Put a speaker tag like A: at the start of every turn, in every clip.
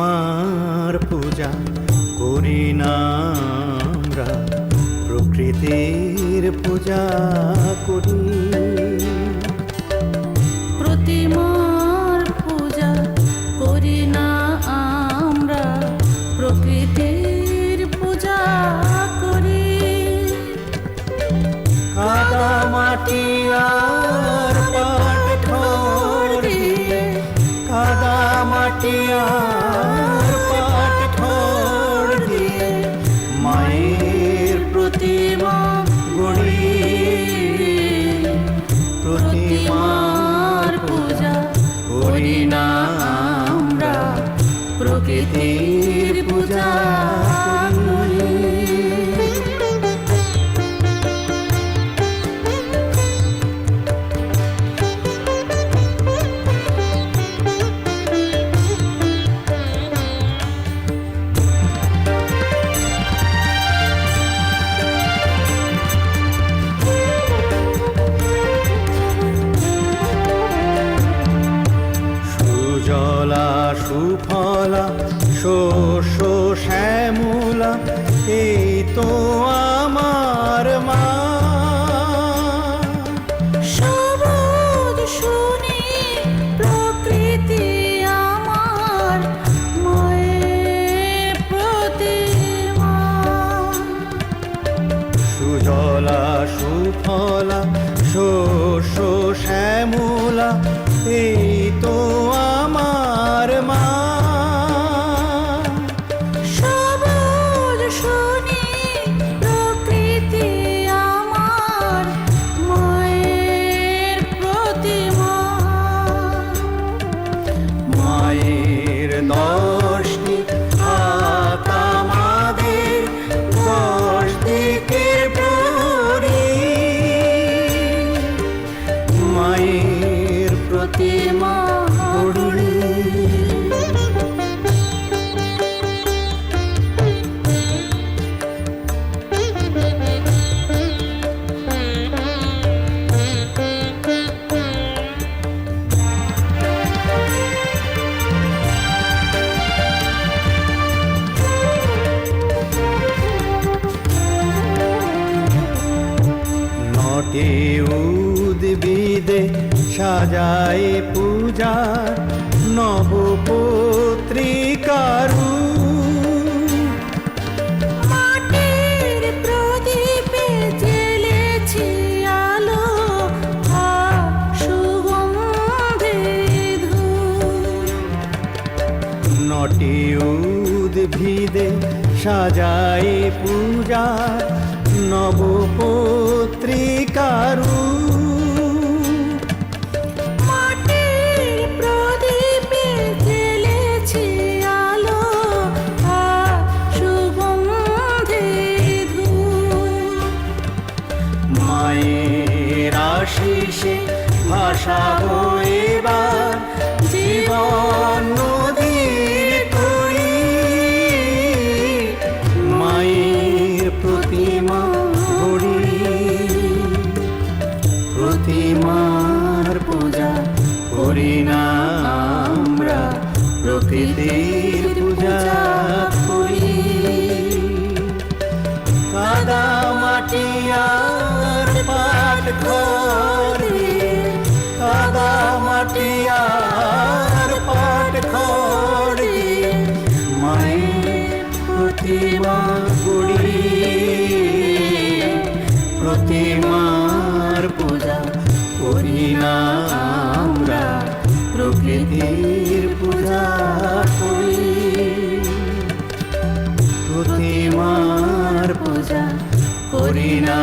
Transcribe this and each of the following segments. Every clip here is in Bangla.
A: প্রতিমার পূজা করি না আমরা। প্রকৃতির পূজা করি।
B: প্রতিমার পূজা করি না আমরা। প্রকৃতির পূজা করি।
A: কাদা মাটি আর কাদা মাটি আর করি না আমরা প্রকৃতির শ্যামলা এই
B: প্রতিমা
A: গড়ি নটে উদ্ভিদে সাজায় পূজা নবপত্রিকারু
B: সুগন্ধে
A: উদ্ভিদে সাজায় পূজার নবপত্রিকারু আশিসে ভাষা এবার জীবন নদীর করি। মায়ের প্রতিমা গড়ি প্রতিমার পূজা করি না আমরা, প্রকৃতির পূজা। খড়ি কাদা মাটি আর পাট খড়ি মায়ের প্রতিমার পূজা করি না পূজা করি। প্রতিমার পূজা করি না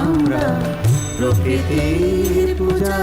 A: আমরা প্রকৃতির পূজা